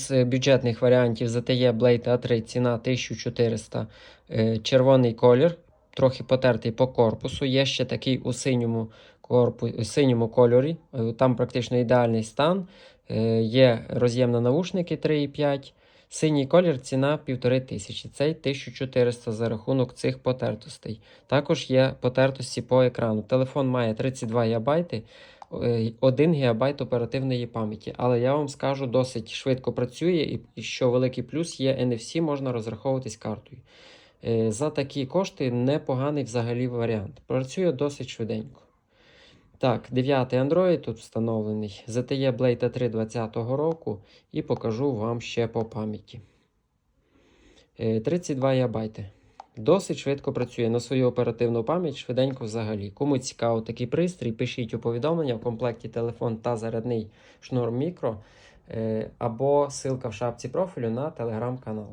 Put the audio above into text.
З бюджетних варіантів ZTE Blade A3 ціна 1400 е, червоний колір, трохи потертий по корпусу. Є ще такий у синьому, корпу, синьому кольорі. Е, Там практично ідеальний стан. Е, Є роз'єм на наушники 3,5. Синій колір ціна 1500. Цей 1400 за рахунок цих потертостей. Також є потертості по екрану. Телефон має 32 ГБ, 1 ГБ оперативної пам'яті. Але я вам скажу, досить швидко працює, і- що великий плюс є NFC, можна розраховуватись картою. Е, За такі кошти непоганий взагалі варіант. Працює досить швиденько. Так, 9 Android тут встановлений. ZTE Blade A3 2020 року і покажу вам ще по пам'яті. Е, 32 ГБ. Досить швидко працює на свою оперативну пам'ять, швиденько взагалі. Кому цікаво такий пристрій, пишіть у повідомлення в комплекті телефон та зарядний шнур мікро, е, або ссылка в шапці профілю на телеграм-канал.